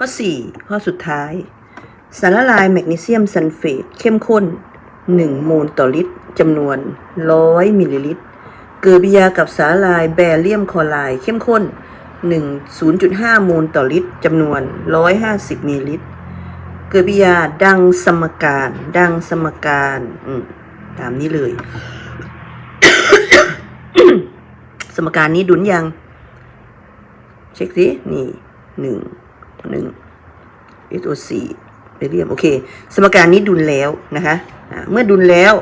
ข้อ 4 ข้อสุดท้าย สารละลายแมกนีเซียมซัลเฟตเข้มข้น 1 โมลต่อลิตรจำนวน 100 มิลลิลิตร เกิดปฏิกิริยากับสารละลายแบเรียมคลอไรด์เข้มข้น 1 0.5 โมลต่อลิตรจำนวน 150 มิลลิลิตร เกิดปฏิกิริยาดังสมการ ดังสมการตามนี้เลย สมการนี้ดุลยัง เช็คสิ นี่หนึ่ง หนึ่งเอตัวสี่ไปเรียมโอเค สมการนี้ดุลแล้วนะคะเมื่อดุลแล้ว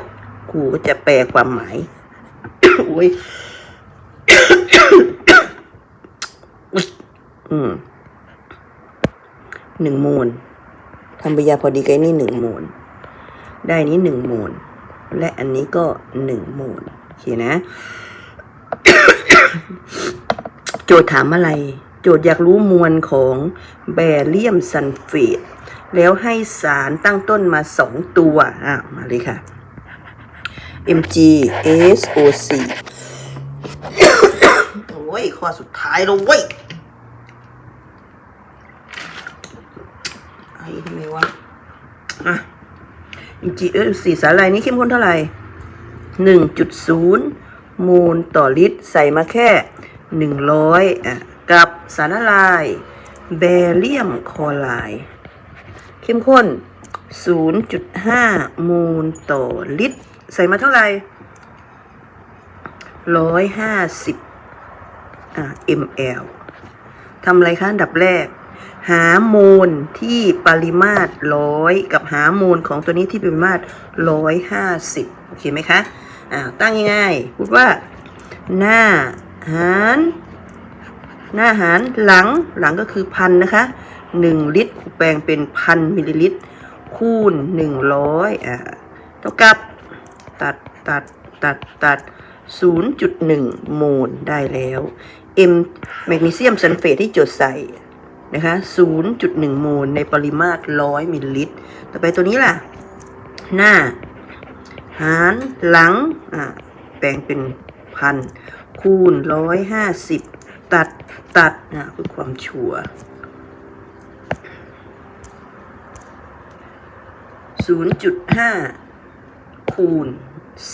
ครูก็จะแปลความหมายโอ้ยอืมหนึ่งโมลทำปยาพอดีกับไอ้นี่หนึ่งโมลได้นี้หนึ่งโมลและอันนี้ก็หนึ่งโมลโอเคนะ โจทย์ถามอะไร โจทย์อยากรู้มวลของแบเรียมซัลเฟตแล้วให้สารตั้งต้นมาสองตัว อะ มาเลยค่ะ MgSO4 โอ้ย ข้อสุดท้ายแล้วเว้ยไอ้ทำไมวะ อะ MgSO4 สารอะไรนี้เข้มข้นเท่าไหร่หนึ่งจุดศูนย์มูลต่อลิตร ใส่มาแค่หนึ่งร้อยอะ กับสารละลายแบเรียมคลอไรด์เข้มข้น 0.5 มูลต่อลิตร ใส่มาเท่าไหร่150อ ml ทำอะไรคะอันดับแรก หาโมลที่ปริมาตรร้อยกับหาโมลของตัวนี้ที่ปริมาตรร้อยห้าสิบโอเคไหมคะอ่าตั้งง่ายๆพูดว่า หน้าหาร หน้าหารหลังหลังก็คือพันนะคะหนึ่งลิตรแปลงเป็นพันมิลลิลิตร คูณหนึ่งร้อยอ่าเท่ากับตัดตัดตัดตัดศูนย์จุดหนึ่งโมลได้แล้ว M แมกนีเซียมซัลเฟตที่จดใส่นะคะ0.1 โมลในปริมาตร 100 มิลลิลิตร ต่อไปตัวนี้ล่ะ หน้า หารหลังอ่าแปลงเป็นพันคูณ 150 ตัดตัดนะคือความชัวศูนย์จุดห้าคูณ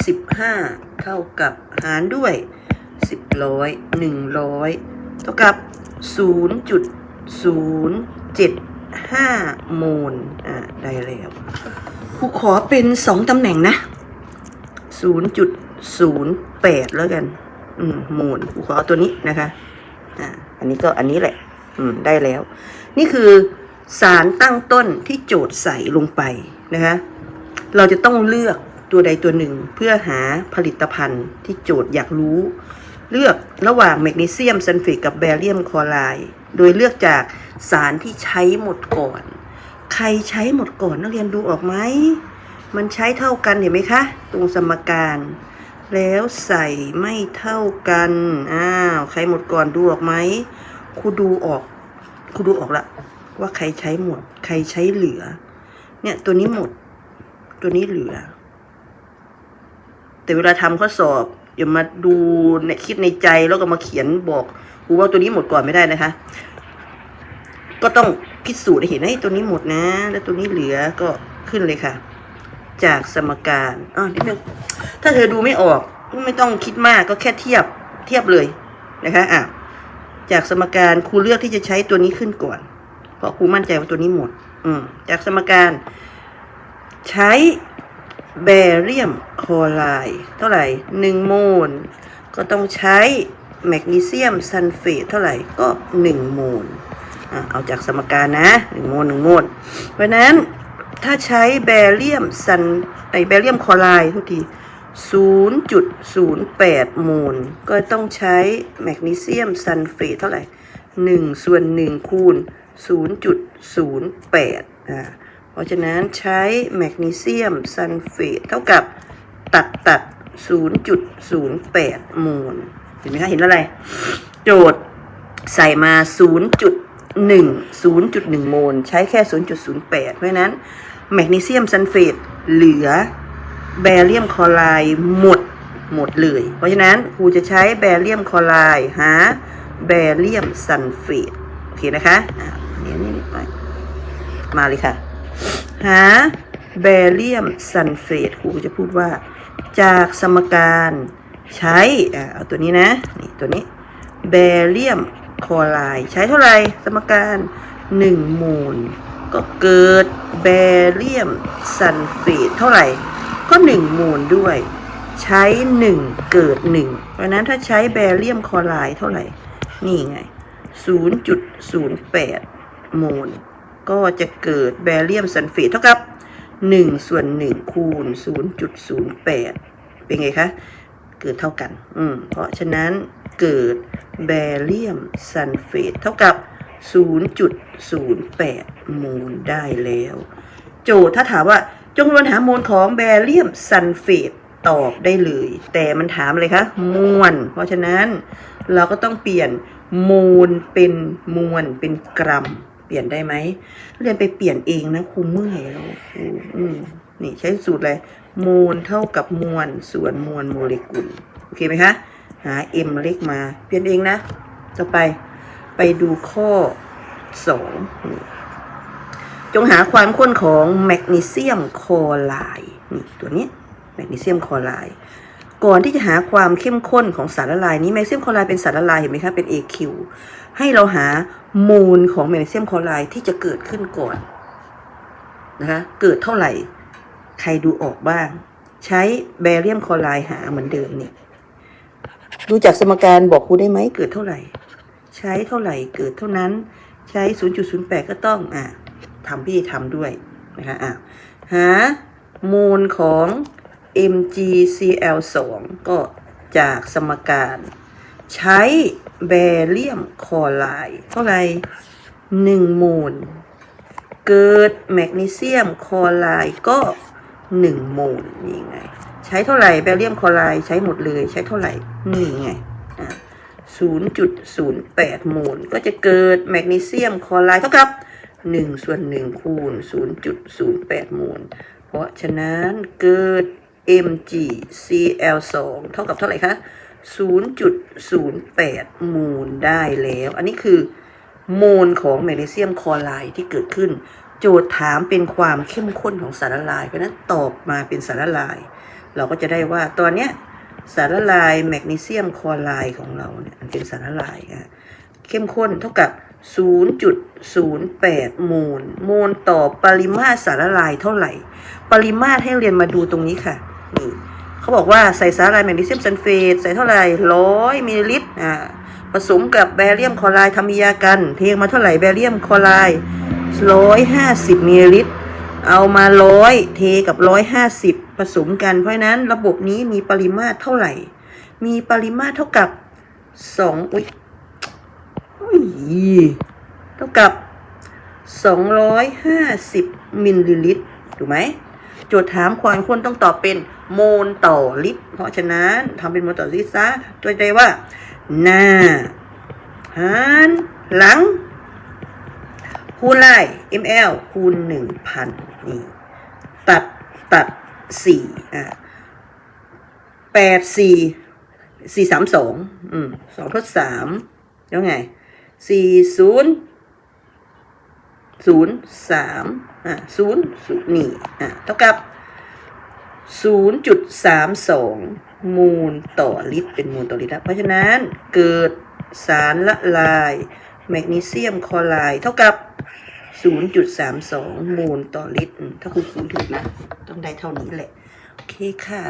สิบห้าเท่ากับหารด้วยสิบร้อยหนึ่งร้อยเท่ากับศูนย์จุดศูนย์เจ็ดห้าโมลอะได้แล้วครูขอเป็นสองตำแหน่งนะศูนย์จุดศูนย์แปดแล้วกัน อืมโมลครูขอตัวนี้นะคะ อ่าอันนี้ก็อันนี้แหละ อืมได้แล้ว นี่คือสารตั้งต้นที่โจทย์ใส่ลงไปนะคะเราจะต้องเลือกตัวใดตัวหนึ่งเพื่อหาผลิตภัณฑ์ที่โจทย์อยากรู้ เลือกระหว่างแมกนีเซียมซัลเฟตกับแบเรียมคลอไรด์โดยเลือกจากสารที่ใช้หมดก่อน ใครใช้หมดก่อนนักเรียนดูออกไหมมันใช้เท่ากันเห็นไหมคะ ตรงสมการ แล้วใส่ไม่เท่ากัน อ้าว ใครหมดก่อนดูออกไหมครูดูออกครูดูออกละว่าใครใช้หมด ใครใช้เหลือ เนี่ยตัวนี้หมด ตัวนี้เหลือ แต่เวลาทำข้อสอบอย่ามาดูเนี่ยคิดในใจแล้วก็มาเขียนบอกครูว่าตัวนี้หมดก่อนไม่ได้นะคะ ก็ต้องพิสูจน์ให้เห็นให้ตัวนี้หมดนะ แล้วตัวนี้เหลือก็ขึ้นเลยค่ะ จากสมการอะนิดนึงถ้าเธอดูไม่ออกไม่ต้องคิดมากก็แค่เทียบเทียบเลยนะคะอะจากสมการครูเลือกที่จะใช้ตัวนี้ขึ้นก่อน เพราะครูมั่นใจว่าตัวนี้หมด อืมจากสมการ ใช้แบเรียมคลอไรด์เท่าไหร่หนึ่งโมล ก็ต้องใช้แมกนีเซียมซัลเฟตเท่าไหร่ก็หนึ่งโมลอะเอาจากสมการนะหนึ่งโมลหนึ่งโมลเพราะฉะนั้น ถ้าใช้แบเรียมซันไอแบเรียมคลอไรด์ทุกที 0.08โมลก็ต้องใช้แมกนีเซียมซัลเฟตเท่าไหร่ 1 ส่วน 1 คูณ 0.08อ่าเพราะฉะนั้นใช้แมกนีเซียมซัลเฟตเท่ากับตัดตัด 0.08โมลเห็นไหมคะ เห็นอะไร โจทย์ใส่มา 0.1 0.1 โมล ใช้แค่ 0.08 เพราะฉะนั้น แมกนีเซียมซัลเฟตเหลือแบเรียมคลอไรด์หมดหมดเลย เพราะฉะนั้นครูจะใช้แบเรียมคลอไรด์หาแบเรียมซัลเฟตโอเคนะคะอะนี่นี่นี่ไปมาเลยค่ะ หาแบเรียมซัลเฟตครูจะพูดว่า จากสมการใช้อ่าเอาตัวนี้นะนี่ตัวนี้แบเรียมคลอไรด์ใช้เท่าไหร่สมการ1มูลก็เกิด แบเรียมซัลเฟตเท่าไหร่ ก็ 1 มูลด้วย ใช้ 1 เกิด 1 เพราะนั้นถ้าใช้แบเรียมคลอไรด์เท่าไหร่ นี่ไง 0.08โมลก็จะเกิดแบเรียมซัลเฟตเท่ากับ 1 ส่วน 1 คูณ 0.08 เป็นไงคะ เกิดเท่ากัน อืม เพราะฉะนั้นเกิดแบเรียมซัลเฟตเท่ากับ 0.08โมลได้แล้ว โจทย์ถ้าถามว่าจงวนหาโมลของแบเรียมซัลเฟตตอบได้เลย แต่มันถามอะไรคะมวล เพราะฉะนั้นเราก็ต้องเปลี่ยนโมลเป็นมวลเป็นกรัม เปลี่ยนได้ไหมเรียนไปเปลี่ยนเองนะครูเมื่อยแล้วครูอืมนี่ใช้สูตรอะไรโมลเท่ากับมวลส่วนมวลโมเลกุล โอเคไหมคะ หา m เล็กมา เปลี่ยนเองนะ ต่อไป ไปดูข้อสองจงหาความข้นของแมกนีเซียมคลอไรด์นี่ตัวนี้แมกนีเซียมคลอไรด์ก่อนที่จะหาความเข้มข้นของสารละลายนี้แมกนีเซียมคลอไรด์เป็นสารละลายเห็นไหมคะเป็น AQ ให้เราหาโมลของแมกนีเซียมคลอไรด์ที่จะเกิดขึ้นก่อนนะคะเกิดเท่าไหร่ ใครดูออกบ้าง ใช้แบเรียมคลอไรด์หาเหมือนเดิมนี่ดูจากสมการบอกครูได้ไหมเกิดเท่าไหร่ ใช้เท่าไหร่เกิดเท่านั้น ใช้ 0.08 ก็ต้องอะทำพี่ทำด้วยนะคะอะหาโมลของ MgCl2 ก็จากสมการใช้แบเรียมคลอไรด์เท่าไหร่1โมลเกิดแมกนีเซียมคลอไรด์ก็1โมลนี่ไง ใช้เท่าไหร่แบเรียมคลอไรด์ใช้หมดเลยใช้เท่าไหร่นี่ไงอะ 0.08 โมลก็จะเกิดแมกนีเซียมคลอไรด์เท่ากับ 1 ส่วน 1 คูณ 0.08 โมล เพราะฉะนั้นเกิด MgCl2 เท่ากับเท่าไหร่คะ 0.08 โมลได้แล้ว อันนี้คือโมลของแมกนีเซียมคลอไรด์ที่เกิดขึ้น โจทย์ถามเป็นความเข้มข้นของสารละลาย เพราะฉะนั้นตอบมาเป็นสารละลาย เราก็จะได้ว่าตอนเนี้ย สารละลายแมกนีเซียมคลอไรด์ของเราเนี่ยมันเป็นสารละลายอะเข้มข้นเท่ากับ 0.08 โมล โมลต่อปริมาตรสารละลายเท่าไหร่ ปริมาตรให้เรียนมาดูตรงนี้ค่ะนี่เขาบอกว่าใส่สารละลายแมกนีเซียมซัลเฟตใส่เท่าไหร่ร้อยมิลลิลิตรอ่าผสมกับแบเรียมคลอไรด์ทำยากัน เทมาเท่าไหร่แบเรียมคลอไรด์ร้อยห้าสิบมิลลิลิตร เอามาร้อยเทกับร้อยห้าสิบผสมกัน เพราะฉะนั้นระบบนี้มีปริมาตรเท่าไหร่ มีปริมาตรเท่ากับสองอุ้ยอุ้ยเท่ากับสองร้อยห้าสิบมิลลิลิตรถูกไหมโจทย์ถามความข้นต้องตอบเป็นโมลต่อลิตร เพราะฉะนั้นทำเป็นโมลต่อลิตรซะตัวใจว่า หน้าหันหลัง คูณไล่ ml คูณห นี่ตัดตัดสี่อะแปดสี่สี่สามสองอืมสองทดสามแล้วไงสี่ศูนย์ศูนย์สามอะศูนย์ศูนย์นี่อะเท่ากับ0.32มูลต่อลิตรเป็นมูลต่อลิตรแล้วเพราะฉะนั้นเกิดสารละลาย แมกนีเซียมคลอไรด์เท่ากับ 0.32มูลต่อลิตร ถ้าคุณคูณถูกนะ ต้องได้เท่านี้แหละ โอเคค่ะ